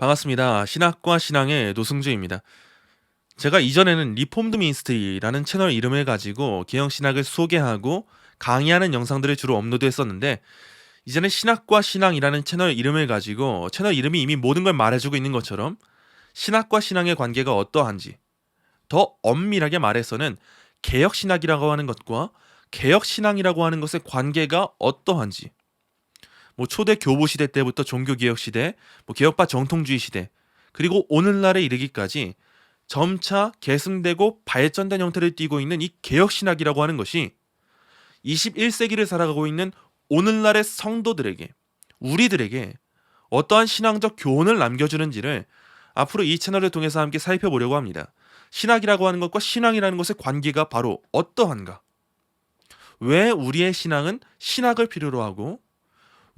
반갑습니다. 신학과 신앙의 노승주입니다. 제가 이전에는 리폼드 미니스트리라는 채널 이름을 가지고 개혁 신학을 소개하고 강의하는 영상들을 주로 업로드했었는데 이제는 신학과 신앙이라는 채널 이름을 가지고 채널 이름이 이미 모든 걸 말해주고 있는 것처럼 신학과 신앙의 관계가 어떠한지 더 엄밀하게 말해서는 개혁 신학이라고 하는 것과 개혁 신앙이라고 하는 것의 관계가 어떠한지 뭐 초대 교부 시대 때부터 종교 개혁 시대, 뭐 개혁파 정통주의 시대, 그리고 오늘날에 이르기까지 점차 계승되고 발전된 형태를 띠고 있는 이 개혁 신학이라고 하는 것이 21세기를 살아가고 있는 오늘날의 성도들에게 우리들에게 어떠한 신앙적 교훈을 남겨주는지를 앞으로 이 채널을 통해서 함께 살펴보려고 합니다. 신학이라고 하는 것과 신앙이라는 것의 관계가 바로 어떠한가? 왜 우리의 신앙은 신학을 필요로 하고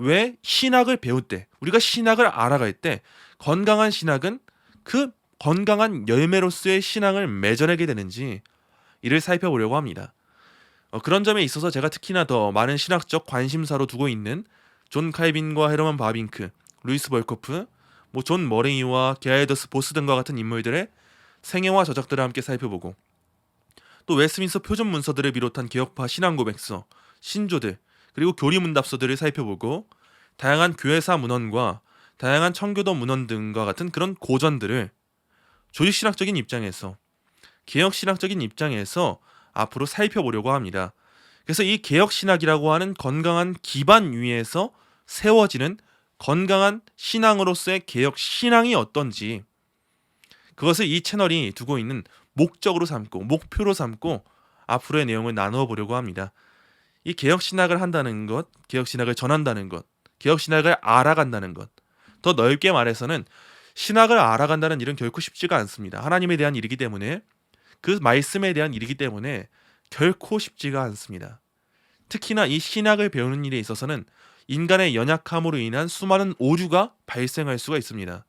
왜 신학을 배울 때 우리가 신학을 알아갈 때 건강한 신학은 그 건강한 열매로서의 신앙을 맺어내게 되는지 이를 살펴보려고 합니다. 어, 그런 점에 있어서 제가 특히나 더 많은 신학적 관심사로 두고 있는 존 칼빈과 헤르만 바빙크, 루이스 벌코프, 뭐 존 머레이와 게아이더스 보스 등과 같은 인물들의 생애와 저작들을 함께 살펴보고 또 웨스민스터 표준 문서들을 비롯한 개혁파 신앙 고백서, 신조들 그리고 교리 문답서들을 살펴보고 다양한 교회사 문헌과 다양한 청교도 문헌 등과 같은 그런 고전들을 조직신학적인 입장에서 개혁신학적인 입장에서 앞으로 살펴보려고 합니다. 그래서 이 개혁신학이라고 하는 건강한 기반 위에서 세워지는 건강한 신앙으로서의 개혁 신앙이 어떤지 그것을 이 채널이 두고 있는 목적으로 삼고 목표로 삼고 앞으로의 내용을 나누어 보려고 합니다. 이 개혁 신학을 한다는 것, 개혁 신학을 전한다는 것, 개혁 신학을 알아간다는 것. 더 넓게 말해서는 신학을 알아간다는 일은 결코 쉽지가 않습니다. 하나님에 대한 일이기 때문에 그 말씀에 대한 일이기 때문에 결코 쉽지가 않습니다. 특히나 이 신학을 배우는 일에 있어서는 인간의 연약함으로 인한 수많은 오류가 발생할 수가 있습니다.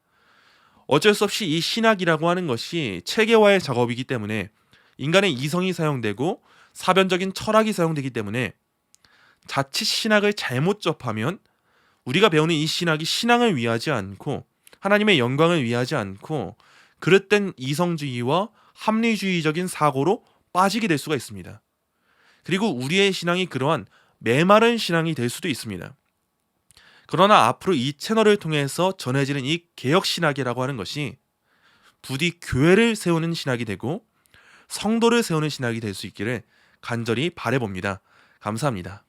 어쩔 수 없이 이 신학이라고 하는 것이 체계화의 작업이기 때문에 인간의 이성이 사용되고 사변적인 철학이 사용되기 때문에 자칫 신학을 잘못 접하면 우리가 배우는 이 신학이 신앙을 위하지 않고 하나님의 영광을 위하지 않고 그릇된 이성주의와 합리주의적인 사고로 빠지게 될 수가 있습니다. 그리고 우리의 신앙이 그러한 메마른 신앙이 될 수도 있습니다. 그러나 앞으로 이 채널을 통해서 전해지는 이 개혁 신학이라고 하는 것이 부디 교회를 세우는 신학이 되고 성도를 세우는 신학이 될 수 있기를 간절히 바래봅니다. 감사합니다.